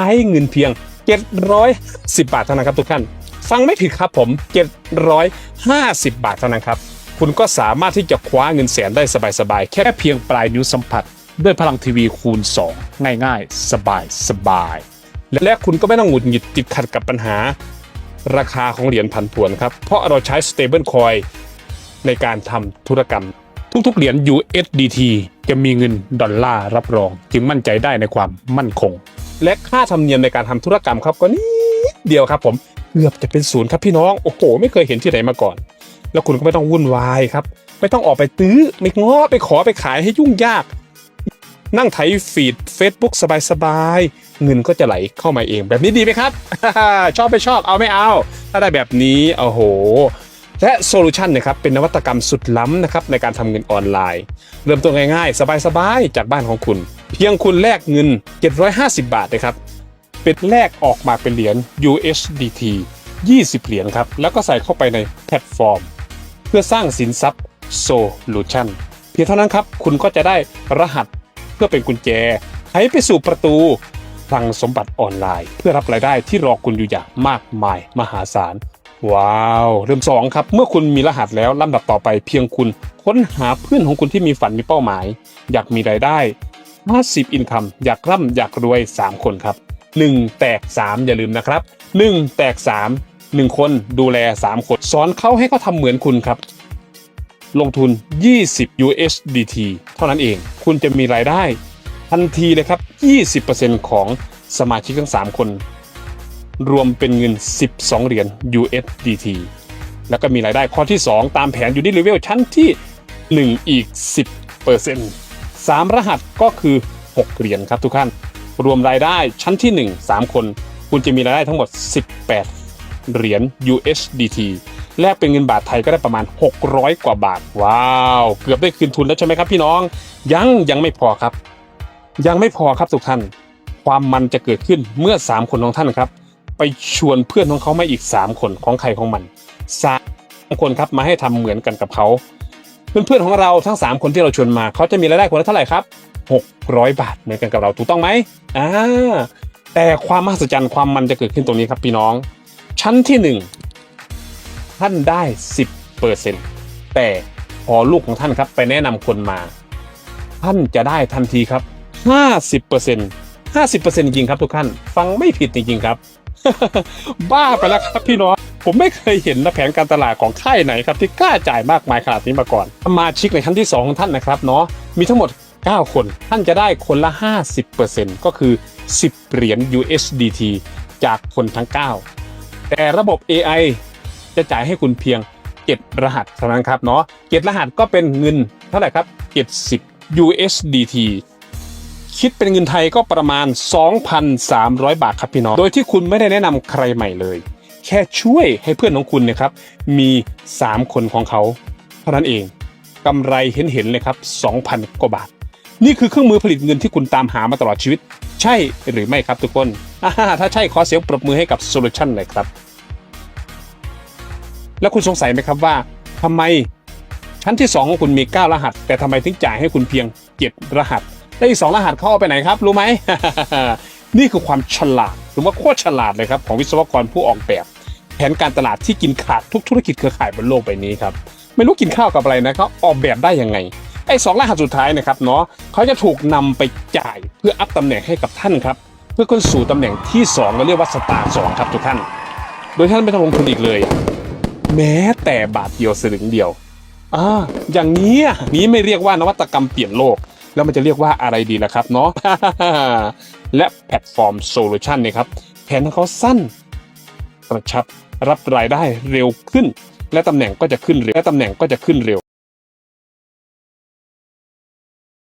ช้เงินเพียง 710 บาทเท่านั้นครับทุกท่าน ฟังไม่ผิดครับผม 750 บาทเท่านั้นครับ คุณก็สามารถที่จะคว้าเงินแสนได้สบายๆ แค่เพียงปลายนิ้วสัมผัส ด้วยพลังทีวีคูณ 2 ง่ายๆ สบายๆและคุณก็ไม่ต้องหงุดหงิดติดขัดกับปัญหา ราคาของเหรียญผันผวนครับ เพราะเราใช้ stable coin ในการทำธุรกรรมทุกๆ เหรียญ USDT จะมีเงินดอลลาร์รับรอง จึงมั่นใจได้ในความมั่นคง และค่าธรรมเนียมในการทำธุรกรรมครับก็นิดเดียวครับผมเกือบจะเป็นศูนย์ครับพี่น้องโอ้โห ไม่เคยเห็นที่ไหนมาก่อน แล้วคุณก็ไม่ต้องวุ่นวายครับ ไม่ต้องออกไปตื้อไม่ง้อไปขอไปขายให้ยุ่งยาก นั่งไถฟีด Facebook สบายๆเงินก็จะไหลเข้ามาเองแบบนี้ดีไหมครับ ชอบไปชอบเอาไม่เอา ถ้าได้แบบนี้โอ้โหและโซลูชันนะครับเป็นนวัตกรรมสุดล้ำนะครับในการทำเงินออนไลน์ เริ่มต้นง่ายๆ สบายๆ จากบ้านของคุณ เพียงคุณแลกเงิน 750 บาทนะครับ เป็นแลกออกมาเป็นเหรียญ USDT 20 เหรียญครับ แล้วก็ใส่เข้าไปในแพลตฟอร์ม เพื่อสร้างสินทรัพย์ Solution เพียงเท่านั้นครับ คุณก็จะได้รหัสเพื่อเป็นกุญแจไขไปสู่ประตูพลังสมบัติออนไลน์ เพื่อรับรายได้ที่รอคุณอยู่อย่างมากมายมหาศาล ว้าว เริ่มสองครับ เมื่อคุณมีรหัสแล้วลำดับต่อไปเพียงคุณ ค้นหาเพื่อนของคุณที่มีฝันมีเป้าหมาย อยากมีรายได้ 50 income อยากร่ำอยากรวย 3 คนครับ 1 แตก 3 อย่าลืมนะครับ 1 แตก 3 1 คนดูแล 3 คน สอนเขาให้เขาทำเหมือนคุณครับ ลงทุน 20 USDT เท่านั้นเอง คุณจะมีรายได้ทันทีเลยครับ 20%ของสมาชิกทั้ง 3 คน รวมเป็นเงิน 12 เหรียญ USDT แล้วก็มีรายได้ข้อที่ 2 ตามแผนอยู่ที่เลเวลชั้นที่ 1 อีก 10% 3 รหัสก็คือ 6 เหรียญครับทุกท่าน รวมรายได้ชั้นที่ 1 3 คน คุณจะมีรายได้ทั้งหมด 18 เหรียญ USDT แลกเป็นเงินบาทไทยก็ได้ประมาณ 600 กว่าบาท ว้าว เกือบได้คืนทุนแล้วใช่ไหมครับพี่น้อง ยังยังไม่พอครับ ยังไม่พอครับทุกท่าน ความมันจะเกิดขึ้นเมื่อ 3 คนของท่านครับ ไปชวนเพื่อนของเขามาอีก 3 คนของใครของมันสามคนครับมาให้ทำเหมือนกันกับเขา เพื่อนๆของเราทั้ง 3 คนที่เราชวนมาเขาจะมีรายได้คนละเท่าไหร่ครับ 600 บาทเหมือนกันกับเราถูกต้องไหมอ่าแต่ความมหัศจรรย์ความมันจะเกิดขึ้นตรงนี้ครับพี่น้อง ชั้นที่ 1 ท่านได้ 10%แต่พอลูกของท่านครับไปแนะนำคนมา ท่านจะได้ทันทีครับ 50% 50%จริงครับทุกท่าน ฟังไม่ผิดจริงๆครับ บ้าไปแล้วครับพี่น้อง ผมไม่เคยเห็นนะแผนการตลาดของค่ายไหนครับที่กล้าจ่ายมากมายขนาดนี้มาก่อน สมาชิกในชั้นที่ 2 ของท่านนะครับเนาะมีทั้งหมด 9 คน ท่านจะได้คนละ 50%ก็คือ 10 เหรียญ USDT จากคนทั้ง 9 แต่ระบบ AI จะจ่ายให้คุณเพียง 7 รหัสเท่านั้นครับเนาะ7รหัสก็เป็นเงินเท่าไหร่ครับ 70 USDT คิดเป็นเงินไทยก็ประมาณ 2,300 บาทครับพี่น้อง โดยที่คุณไม่ได้แนะนำใครใหม่เลย แค่ช่วยให้เพื่อนของคุณเนะครับ มี 3 คนของเขาเท่านั้นเองกำไรเห็นๆเลยครับ 2,000 กว่าบาท นี่คือเครื่องมือผลิตเงินที่คุณตามหามาตลอดชีวิต ใช่หรือไม่ครับทุกคนถ้าใช่ขอเสียงปรบมือให้กับโซลูชันเลยครับ แล้วคุณสงสัยไหมครับว่าทำไมชั้นที่ 2 ของคุณมี 9 รหัส แต่ทำไมถึงจ่ายให้คุณเพียง 7 รหัสและอีก 2 รหัสเข้าไปไหนครับ รู้ไหม นี่คือความฉลาด หรือว่าโคตรฉลาดเลยครับ ของวิศวกรผู้ออกแบบ ผนการตลาดที่กินขาดทุกธุรกิจเครือข่ายบนโลกใบนี้ครับ ไม่รู้กินข้าวกับอะไรนะเขาออกแบบได้ยังไงไอ้สองรหัสสุดท้ายนะครับเนาะเขาจะถูกนำไปจ่ายเพื่ออัพตำแหน่งให้กับท่านครับ เพื่อขึ้นสู่ตำแหน่งที่2เราเรียกว่าสตาร์สองครับทุกท่าน โดยท่านไม่ต้องลงทุนอีกเลย แม้แต่บาทเดียวสลึงเดียวอ่าอย่างนี้นี้ไม่เรียกว่านวัตกรรมเปลี่ยนโลก แล้วมันจะเรียกว่าอะไรดีล่ะครับเนาะและแพลตฟอร์มโซลูชันเนี่ยครับแผนของเขาสั้น กระชับ รับรายได้เร็วขึ้น และตำแหน่งก็จะขึ้นเร็วและตำแหน่งก็จะขึ้นเร็ว